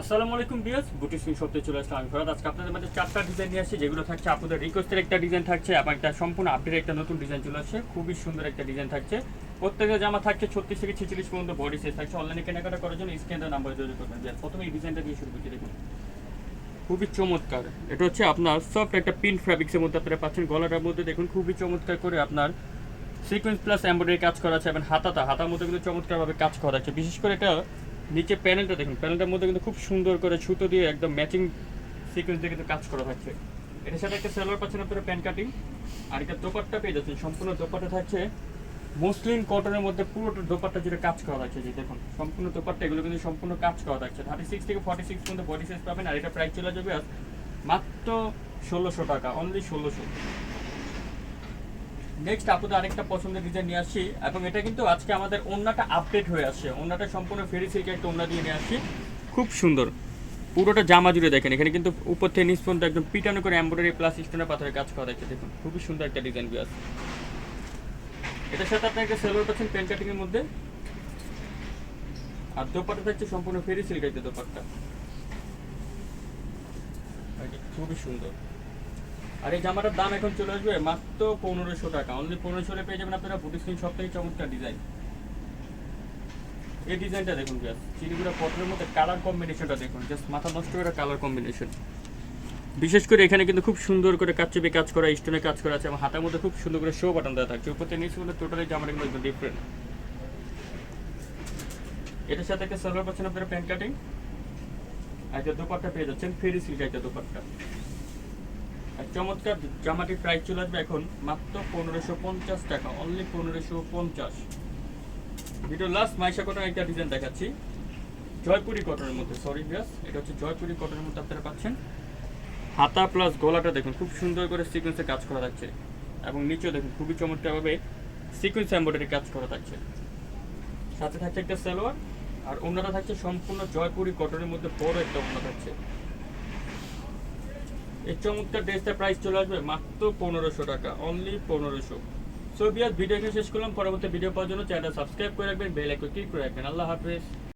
আসসালামু আলাইকুম বিয়াস বুটি সিং শপতে চলে আসলাম আমি ফরাদ। আজকে আপনাদের মাঝে চারটা ডিজাইন নিয়ে আসছি, যেগুলো থাকছে আপনাদের রিকোয়েস্টের একটা ডিজাইন থাকছে, এবং একটা সম্পূর্ণ আপডেট একটা নতুন ডিজাইন চলে আসছে। খুবই সুন্দর একটা ডিজাইন থাকছে। প্রত্যেকটা জামা থাকছে ছত্রিশ থেকে ছেচল্লিশ পর্যন্ত বডি সাইজ থাকছে। অনলাইনে কেনাকাটা করার জন্য স্ক্যানের নাম্বার যোগাযোগ করবেন। বিয়াস প্রথমে এই ডিজাইনটা দিয়ে শুরু করছি, দেখুন। খুবই চমৎকার। এটা হচ্ছে আপনার সফট একটা পিন ফ্যাব্রিক্সের মধ্যে আপনারা পাচ্ছেন। গলাটার মধ্যে দেখুন, খুবই চমৎকার করে আপনার সিকোয়েন্স প্লাস এমব্রয়ডারি কাজ করা আছে, এবং হাতাটা, হাতার মধ্যে কিন্তু চমৎকারভাবে কাজ করা আছে। বিশেষ করে এটা নিচে প্যানেলটা দেখুন, প্যানেলটার মধ্যে কিন্তু খুব সুন্দর করে সুতো দিয়ে একদম ম্যাচিং সিকোয়েন্স দিয়ে কিন্তু কাজ করা থাকছে এটার সাথে একটা সেলোয়ার পাচ্ছেন আপনারা প্যান কাটিং। আর একটা দোপাট্টা পেয়ে যাচ্ছেন, সম্পূর্ণ দোপাট্টা থাকছে। মসলিন কটনের মধ্যে পুরোটা দোপাট্টা যেটা কাজ করা থাকছে যে দেখুন, সম্পূর্ণ দোপাট্টা, এগুলো কিন্তু সম্পূর্ণ কাজ করা থাকছে। থার্টি সিক্স থেকে ফর্টি সিক্স পর্যন্ত বডি সাইজ পাবেন, আর এটা প্রাইস চলে যাবে মাত্র ষোলোশো টাকা অনলি ষোলোশো। নেক্সট আপনাদের আরেকটা পছন্দের ডিজাইন নিয়ে আসছি, এবং এটা কিন্তু আজকে আমাদের ওন্নাটা আপডেট হয়ে আসছে। ওন্নাটা সম্পূর্ণ ফেরি সিল্কের একটা ওন্না দিয়ে নিয়ে আসছি। খুব সুন্দর। পুরোটা জামা জুড়ে দেখেন, এখানে কিন্তু উপর থেকে নিচ পর্যন্ত একদম পিটানো করে এমব্রয়ডারি প্লাস স্টোনের পাথরের কাজ করা দেখছে দেখুন। খুবই সুন্দর একটা ডিজাইন দিয়ে আছে এটার সাথে আপনি একটা সেলোয়ার পাচ্ছেন পেন কাটিং এর মধ্যে। আর দোপাটা থাকছে সম্পূর্ণ ফেরি সিল্কের দোপাট্টা। খুবই সুন্দর। আর এই জামাটার দাম এখন চলে আসবে মাত্র পনেরোশো টাকা। অনলি পনেরোশো পেয়ে যাবেন আপনারা বুটি স্ক্রিন সব থেকে চমৎকার ডিজাইন এই ডিজাইনটা দেখুন জাস্ট চিনিগুড়া পটলের মধ্যে কালার কম্বিনেশনটা দেখুন জাস্ট মাথা নষ্ট করে কালার কম্বিনেশন বিশেষ করে এখানে কিন্তু খুব সুন্দর করে কাচ্চেপে কাজ করা স্টোনে কাজ করা আছে এবং হাতের মধ্যে খুব সুন্দর করে শো বাটন দেওয়া থাকছে। উপর মধ্যে টোটালি জামাটা কিন্তু একদম ডিফারেন্ট এটার সাথে একটা সালোয়ার পাচ্ছেন আপনারা প্যান্ট কাটিং আর একটা দোপাট্টা পেয়ে যাচ্ছেন ফেরি সিল্ক একটা দোপাট্টা। চমৎকার জামাটি প্রাইস চলে আসবে এখন মাত্র পনেরোশো পঞ্চাশ টাকা অনলি পনেরোশো পঞ্চাশ। ভিডিও লাস্ট মাইশা কটনের একটা ডিজাইন দেখাচ্ছি। জয়পুরি কটনের মধ্যে সরি ব্যাস এটা হচ্ছে জয়পুরি কটনের মধ্যে আপনারা পাচ্ছেন। হাতা প্লাস গলাটা দেখুন, খুব সুন্দর করে সিকোয়েন্সে কাজ করা থাকছে। এবং নিচেও দেখুন, খুবই চমৎকারভাবে সিকোয়েন্স এম্বয়ডারি কাজ করা থাকছে। সাথে থাকছে একটা সালোয়ার, আর অন্যটা থাকছে সম্পূর্ণ জয়পুরি কটনের মধ্যে বড় একটা অন্য থাকছে। এই চমৎকার ড্রেসটার প্রাইস চলে আসবে মাত্র পনেরোশো টাকা অনলি পনেরোশো। সো ভিডিও শেষ করলাম। পরবর্তী ভিডিও পাওয়ার জন্য চ্যানেলটা সাবস্ক্রাইব করে রাখবেন বেল আইকন ক্লিক করে রাখবেন। আল্লাহ হাফেজ।